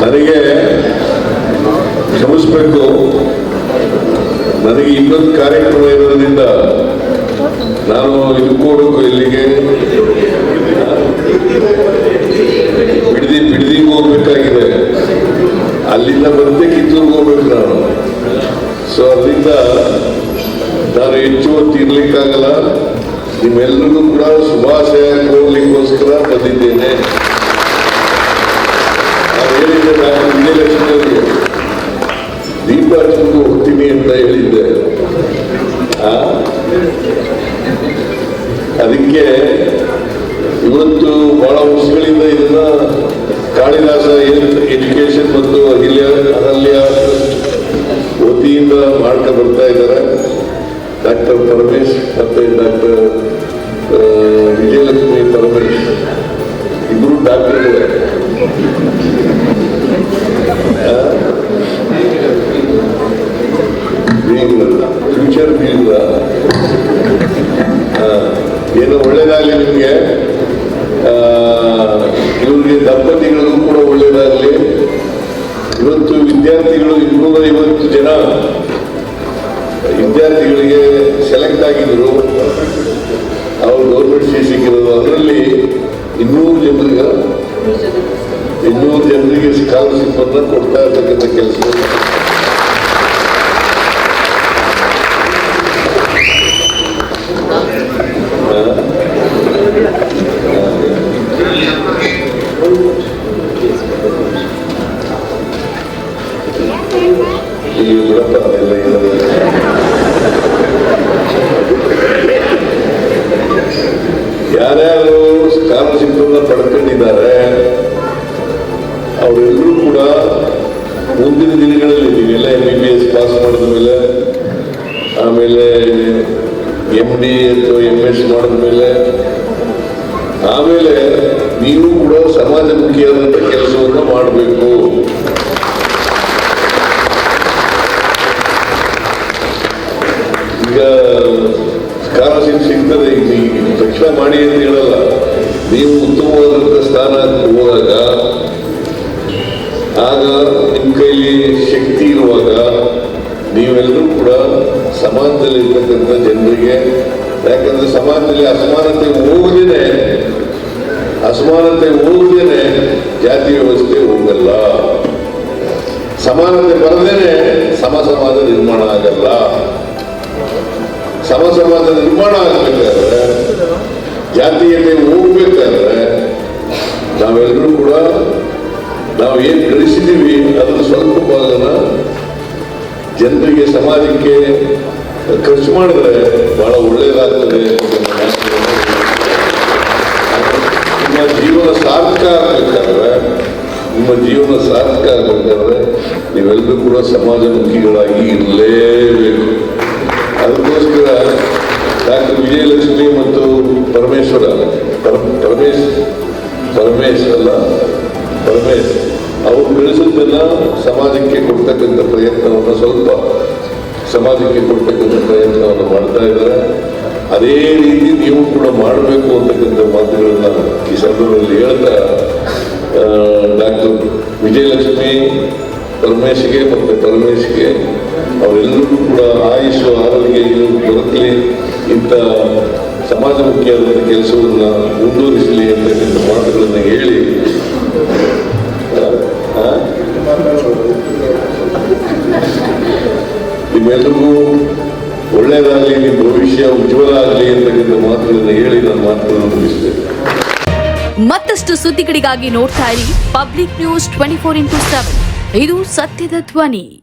ನನಗೆ ಕ್ಷಮಿಸ್ಬೇಕು. ನನಗೆ ಇನ್ನೊಂದು ಕಾರ್ಯಕ್ರಮ ಇರೋದ್ರಿಂದ ನಾನು ಇದು ಹೋಗ್ಬೇಕು ಇಲ್ಲಿಗೆ ಬಿಡದಿ ಬಿಡದಿಗೆ ಹೋಗ್ಬೇಕಾಗಿದೆ. ಅಲ್ಲಿಂದ ಬಂದೆ ಕಿತ್ತೂರ್ಗೆ ಹೋಗ್ಬೇಕು ನಾನು. ಸೊ ಅಲ್ಲಿಂದ ನಾನು ಹೆಚ್ಚು ಹೊತ್ತು ಇರ್ಲಿಕ್ಕಾಗಲ್ಲ. ನಿಮ್ಮೆಲ್ಲರಿಗೂ ಕೂಡ ಶುಭಾಶಯ ಕೋರ್ಲಿಕ್ಕೋಸ್ಕರ ಬಂದಿದ್ದೇನೆ. ಹೇಳಿದ್ದೆ ನಾನು ವಿಜಯಲಕ್ಷ್ಮಿ ಅವರಿಗೆ ದೀಪ ಹಚ್ಕೊಂಡು ಹೋಗ್ತೀನಿ ಅಂತ ಹೇಳಿದ್ದೆ? ಅದಕ್ಕೆ ಇವತ್ತು ಬಹಳ ವರ್ಷಗಳಿಂದ ಇದನ್ನ ಕಾಳಿದಾಸ ಎಜುಕೇಶನ್ ಮತ್ತು ಅಹಿಲ್ಯ ಅಹಲ್ಯ ವತಿಯಿಂದ ಮಾಡ್ತಾ ಬರ್ತಾ ಇದ್ದಾರೆ. ಡಾಕ್ಟರ್ ಪರಮೇಶ್ ಮತ್ತೆ ಡಾಕ್ಟರ್ ವಿಜಯಲಕ್ಷ್ಮಿ ಪರಮೇಶ್. ಬೀಗ್ರಲ್ಲ ಫ್ಯೂಚರ್ ಬೀಗ್ರ ಏನೋ ಒಳ್ಳೇದಾಗಲಿ ನಿಮಗೆ. ಇವ್ರಿಗೆ ದಂಪತಿಗಳಿಗೂ ಕೂಡ ಒಳ್ಳೇದಾಗಲಿ. ಇವತ್ತು ವಿದ್ಯಾರ್ಥಿಗಳು ಇನ್ನೂರ ಐವತ್ತು ಜನ ವಿದ್ಯಾರ್ಥಿಗಳಿಗೆ ಸೆಲೆಕ್ಟ್ ಆಗಿದ್ರು. ಅವ್ರು ಗೌರ್ಮೆಂಟ್ ಸೀಟ್ ಸಿಕ್ಕಿರೋದು ಅದರಲ್ಲಿ ಇನ್ನೂರು ಜನರಿಗೆ ಇನ್ನೂರು ಜನರಿಗೆ ಸ್ಕಾಲರ್ಶಿಪ್ ಅನ್ನ ಕೊಡ್ತಾ ಇರ್ತಕ್ಕಂಥ ಕೆಲಸ. ಬಿಡಪ್ಪ ಅದೆಲ್ಲ ಇರೋದು. ಯಾರ್ಯಾರು ಪಡ್ಕೊಂಡಿದ್ದಾರೆ, ಅವರೆಲ್ಲರೂ ಕೂಡ ಮುಂದಿನ ದಿನಗಳಲ್ಲಿ ನೀವೆಲ್ಲ M B B S pass ಮಾಡಿದ ಮೇಲೆ, ಆಮೇಲೆ ಎಂ ಡಿ ಅಥವಾ ಎಂ ಎಸ್ ಮಾಡಿದ ಮೇಲೆ, ಆಮೇಲೆ ನೀವು ಕೂಡ ಸಮಾಜಮುಖಿಯಾದಂಥ ಕೆಲಸವನ್ನು ಮಾಡಬೇಕು ಈಗ ಸ್ಕಾಲರ್ಶಿಪ್ ಸಿಗ್ತದೆ ಈಗ ತಕ್ಷಣ ಮಾಡಿ ಅಂತ ಹೇಳಲ್ಲ. ನೀವು ಉತ್ತಮವಾದಂಥ ಸ್ಥಾನ ಹೋದಾಗ ಆಗ ನಿಮ್ಮ ಕೈಲಿ ಶಕ್ತಿ ಇರುವಾಗ ನೀವೆಲ್ಲರೂ ಕೂಡ ಸಮಾಜದಲ್ಲಿ ಇರ್ತಕ್ಕಂಥ ಜನರಿಗೆ, ಯಾಕಂದ್ರೆ ಸಮಾಜದಲ್ಲಿ ಅಸಮಾನತೆ ಹೋಗದೇನೆ ಅಸಮಾನತೆ ಹೋಗದೇನೆ ಜಾತಿ ವ್ಯವಸ್ಥೆ ಹೋಗಲ್ಲ. ಸಮಾನತೆ ಬರದೇನೆ ಸಮ ಸಮಾಜ ನಿರ್ಮಾಣ ಆಗಲ್ಲ. ಸಮ ಸಮಾಜ ನಿರ್ಮಾಣ ಆಗಬೇಕಾದ್ರೆ ಜಾತಿಯಲ್ಲಿ ಹೋಗ್ಬೇಕಾದ್ರೆ ನಾವೆಲ್ಲರೂ ಕೂಡ ನಾವು ಏನು ಗಳಿಸಿದ್ದೀವಿ ಅದರ ಸ್ವಲ್ಪ ಭಾಗನ ಜನರಿಗೆ, ಸಮಾಜಕ್ಕೆ ಖರ್ಚು ಮಾಡಿದ್ರೆ ಬಹಳ ಒಳ್ಳೆಯದಾಗ್ತದೆ ನಿಮ್ಮ ಜೀವನ ಸಾರ್ಥಕ ಆಗ್ಬೇಕಾದ್ರೆ, ನಿಮ್ಮ ಜೀವನ ಸಾರ್ಥಕ ಆಗ್ಬೇಕಾದ್ರೆ, ನೀವೆಲ್ಲರೂ ಕೂಡ ಸಮಾಜಮುಖಿಗಳಾಗಿ ಇರಲೇಬೇಕು. ಡಾಕ್ಟರ್ ವಿಜಯಲಕ್ಷ್ಮಿ ಮತ್ತು ಪರಮೇಶ್ವರ. ಪರ- ಪರಮೇಶ್ ಪರಮೇಶ್ ಅಲ್ಲ, ಪರಮೇಶ್, ಅವರು ಬೆಳೆಸೋದನ್ನ ಸಮಾಜಕ್ಕೆ ಕೊಡ್ತಕ್ಕಂಥ ಪ್ರಯತ್ನವನ್ನು ಸ್ವಲ್ಪ ಸಮಾಜಕ್ಕೆ ಕೊಡ್ತಕ್ಕಂಥ ಪ್ರಯತ್ನವನ್ನು ಮಾಡ್ತಾ ಇದ್ದಾರೆ. ಅದೇ ರೀತಿ ನೀವು ಕೂಡ ಮಾಡಬೇಕು ಅಂತಕ್ಕಂಥ ಮಾತುಗಳನ್ನ ಈ ಸಂದರ್ಭದಲ್ಲಿ ಹೇಳ್ತಾ ಡಾಕ್ಟರ್ ವಿಜಯಲಕ್ಷ್ಮಿ, ಪರಮೇಶ್ಗೆ ಮತ್ತು ಪರಮೇಶ್ಗೆ ಅವರೆಲ್ಲರಿಗೂ ಕೂಡ ಆಯುಷು ಆರೋಗ್ಯ ದೊರಕಲಿ. ಇಂಥ ಸಮಾಜಮುಖಿಯಾದಂಥ ಕೆಲಸವನ್ನು ಮುಂದುವರಿಸಲಿ ಅಂತಕ್ಕಂಥ ಮಾತುಗಳನ್ನು ಹೇಳಿ? ನಿಮ್ಮೆಲ್ಲರಿಗೂ ಒಳ್ಳೆಯದಾಗಲಿ, ನಿಮ್ಮ ಭವಿಷ್ಯ ಉಜ್ವಲ ಆಗಲಿ ಅಂತಕ್ಕಂಥ ಮಾತುಗಳನ್ನು ಹೇಳಿ ನಾನು ಮಾತುಗಳನ್ನು ಮುಗಿಸ್ತೇನೆ. ಮತ್ತಷ್ಟು ಸುದ್ದಿಗಳಿಗಾಗಿ ನೋಡ್ತಾ ಇರಿ public news twenty four into seven. ಇದು ಸತ್ಯದ ಧ್ವನಿ.